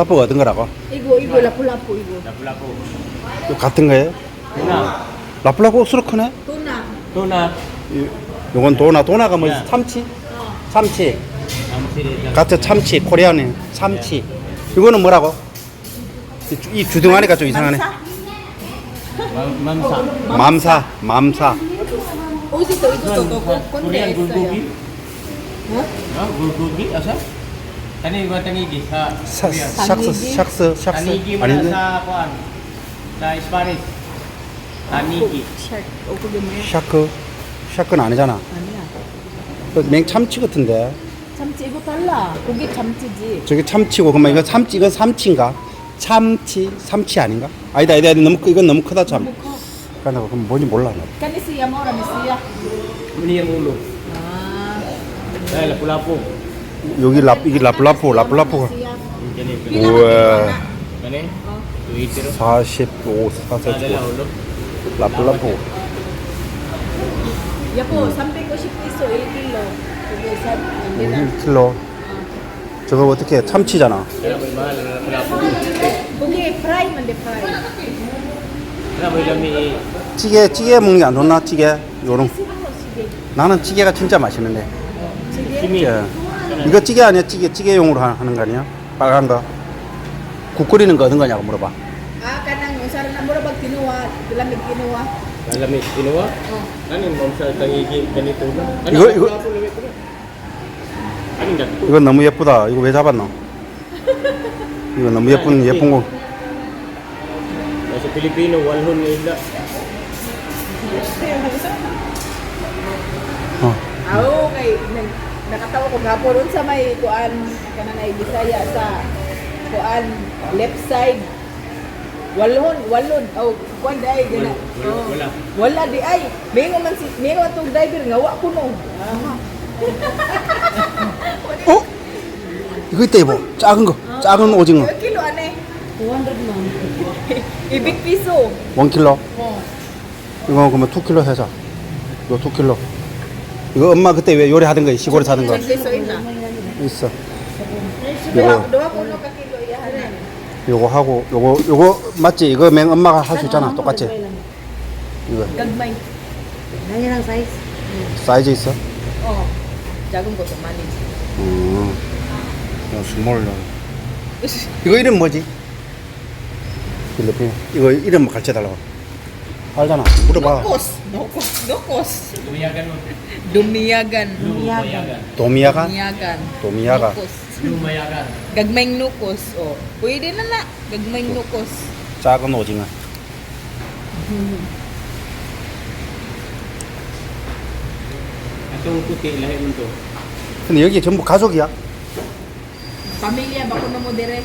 라플라프가 어떤 거라고? Igo, igo, lapu-lapu, igo. Lapu-lapu. 이거 같은 거예요? Tuna. 라플라프 억수로 크네? Tuna. Tuna. 이- 요건 도나, 도나가 뭐지? 야. 참치? Oh. 참치. 같은 참치, 코리안에 참치. 이거는 뭐라고? 이, 주- 주둥아리가 좀 이상하네. 맘사, 맘사. Oh, ito, ito, ito, ito. Konti, Korean extra bulgogi. yan. Huh? Ha? Bulgogi? Asa? Kani ba tangigi sa 사, Korea? 샥스, 샥스, 샥스. Tanigi mo 아닌데? na sa kuan. Sa Spanish. Tanigi. Mo yan. 샤크. 샤크는 아니잖아. Ano yan? 그 맹참치 같은데. 참치, 이거 달라. 고기 참치지. 저게 참치고, 그러면 이거 참치, 이건 삼치인가? 참치, 삼치 아닌가? 아니다, 아니다, 아니다. 너무, 크- 이건 너무 크다, 참. 그러니까 그럼 뭔지 몰라. 나. Mo, siya. Ini yang ulu. Ah. Eh, lapu-lapu. 여기 라, 이게? Kani? Oh. Tuitiro. 45, Ada 45. lah ulu. 라플라프. Yapo, sampai ko 10 piso, 1 kilo. Sige, sa, hindi na. 1kg. 저거 어떻게 해? 참치잖아. 찌개, 찌개 먹는 게 안 좋나? 찌개? 요런. 나는 찌개가 진짜 맛있는데. Kimi. 예. 이거 찌개 아니야? 찌개, 찌개용으로 하- 하는 거 아니야? 빨간 거. 국 끓이는 거 얻은 거냐고 물어봐. Ah, kanang usara na mura bag kinuha, lamig kinuha. Lami kinuha. Oh. Kani mo sa tangigi ganito na. Kani Igo- igo- lapu-lapu lami ko na. Kani dagko. 이건 너무 예쁘다. 이거 왜 잡았노? 이거 너무 예쁜, 예쁜 거. Pilipino, walhon na isda. 어. Ako kay nag- nakatawa ko gapon ron sa may kuan kana na Bisaya sa kuan left side. Walhon, walon. Oh, kuan dai gana. Wala. Oh. Wala. Wala di ay. Mingo man si mingo atong driver nga wa kuno. 어? 이거 있다, 이거. 작은 거. 작은 오징어. 몇 kilo ane? 200 man. Ibig piso. 1kg. Oh. 이거 그러면 2kg 해자. 이거 2kg. 이거 엄마 그때 왜 요리하던 거, 시골에 사는 거. 1 piso ina. 있어. Duha 이거. 요거 하고, 요거, 요거 맞지? 이거 맹 엄마가 할 수 있잖아. 똑같지? 이거. Ang size. 사이즈 있어? Jagong ko to mani. 음. 야, 스몰. 이거 이름 뭐지? 필리핀. 이거 이름 가르쳐 달라고. 알잖아. 물어봐. Nokos. Nokos. Nokos. Lumayagan mo. Dumiyagan. Lumayagan. 도미야가? Dumiyagan. 도미야가. Nokos. Lumayagan. Gagmayng nukos. Oh. Pwede na na. Gagmayng nukos. 작은 오징어. Itong puti, lahi mo to. 근데 여기 전부 가족이야? Pamilya kuno mo dire?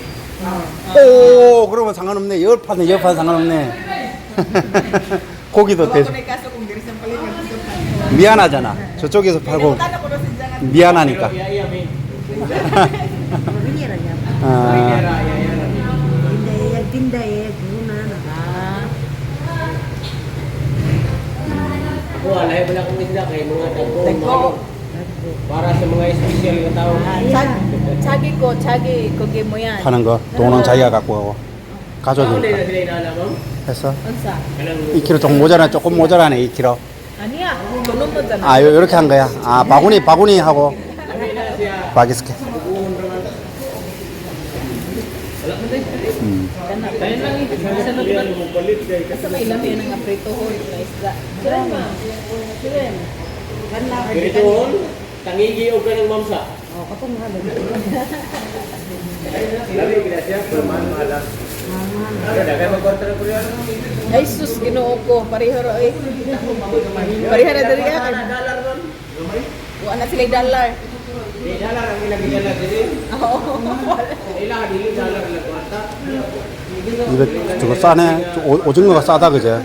오, 그러면 상관없네. 열 판에 열판 상관없네. 고기도 ng 미안하잖아. 저쪽에서 팔고. 미안하니까. 아, eh. Ah. Akong kay mga. Para sa mga espesyal na tao. Ko, chagi kogi mo yan. 파는 거 돈은 자기가 갖고 가고 가족이니까 inaalam? 했어? Unsa? Kanang 2kg 조금 모자라네 조금 모자라네 2kg Aniya, kuno mo dyan. 아 요, 요렇게 한 거야 아 바구니 바구니 하고. 바기스케. 음. Eh. Ng mamsa. Oh, nga. Siya, permaan yan. Ay sus, ginoo ko. Pareho ro eh. Pareho na diri ka. Dalar ron. Wa na sila dollar. Di dalar ang ilagi dalar diri. Oo. Ila dili dalar lang kwarta. 이거 저거 싸네 저 오, 오징어가 싸다 그제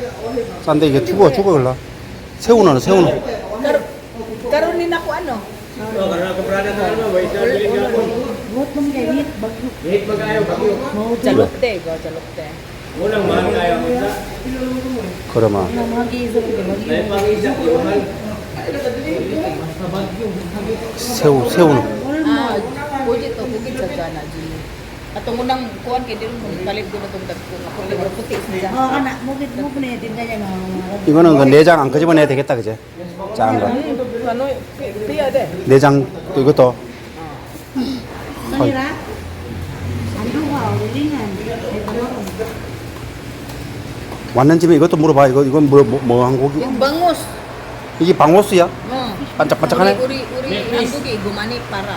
싼데 이게 죽어 죽어 걸라 새우는 새우는 karon ni nako ano? So karena keberadaan sa ano, way sa dili nga ako. Buot mong gayit. Mahal. 새우 새우는 Ah, pwede to, bukid sa. Atong unang kuan kay dili mo palit dagko nga puti. Oh, nga. 이거는 그 내장 안 끄집어내야 되겠다, 그제? 작은 거. Ano, tiya de. 내장 또 이것도 Manira? Ano ka, ulingan. 왔는 집에 이것도 물어봐. 이거 이건 뭐 뭐한 고기? Yung bangus. 이게 방호수야? Oh. 반짝반짝하네. Uri uri uri ang dugi gumani para.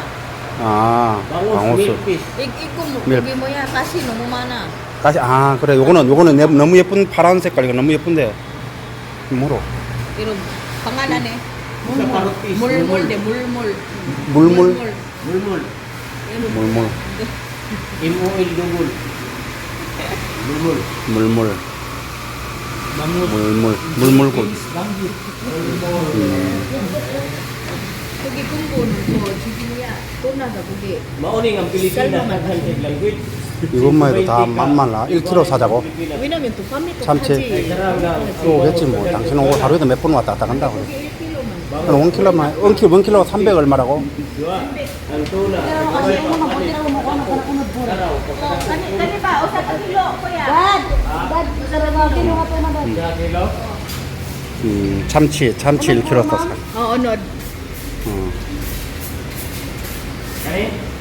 아, Milk. dugi mo ya kasi no mumana. 다시 아 그래 요거는 요거는 내- 너무 예쁜 파란 색깔 이거 너무 예쁜데 eh. Mulmul de mulmul. 물물 Mulmul. 물물 M-O-L dungul. 물물. 일무일 누물. 물물. 물물. 물물. 물물꽃. Pergi kumpul ko Julia, tona ka kugi. Maoning ang Pilipinas at Hanjeg language. 이것만 해도 다 맛말라 1kg 사자고 왜냐면 또 밤에 또 참치 또 오겠지 뭐 당신은 오늘 하루에도 몇 번 왔다 갔다 간다고 그래 1kg만 1kg만 1kg 300 얼마라고? 300 kasi ako mapatira mo ko na kunod po. Saraw. Oh, kani kani ba o sa kilo kuya. Dad! Dad, sarap kilo nga po na dad. Sa kilo. 음, 참치 참치 1kg 또 사. Oo, nod.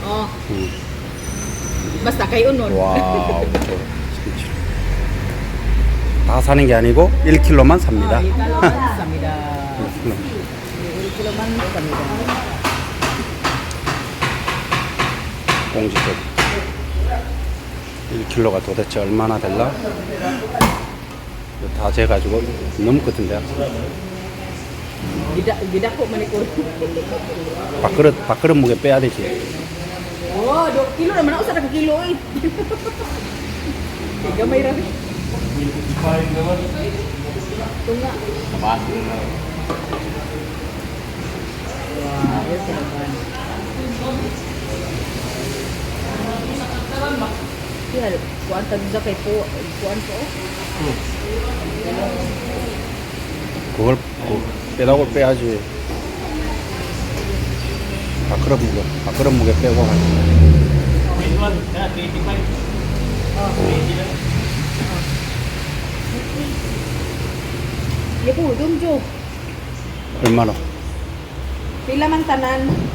어? Oh. 음. Basta kay unod. 와우 또 참치. 다 사는 게 아니고 1kg만 삽니다 Ah, ikalaman samida. 1kg. Ikalaman samida. 꽁지도 1kg가 도대체 얼마나 될라? 이거 다 재가지고 ko. 밥그릇 밥그릇 무게 빼야 되지. Oh, 2 kilo naman ako sa ka kilo eh. Gamay ra. Tunga. Wow, yes, naman. Yan, kuan tag sa kay po, kuan po. 그걸 그 빼라고 빼야지. 밥그릇 무게 밥그릇 무게 빼고. Ah, 25. Ye po, dumjo. 얼마나? Man tanan?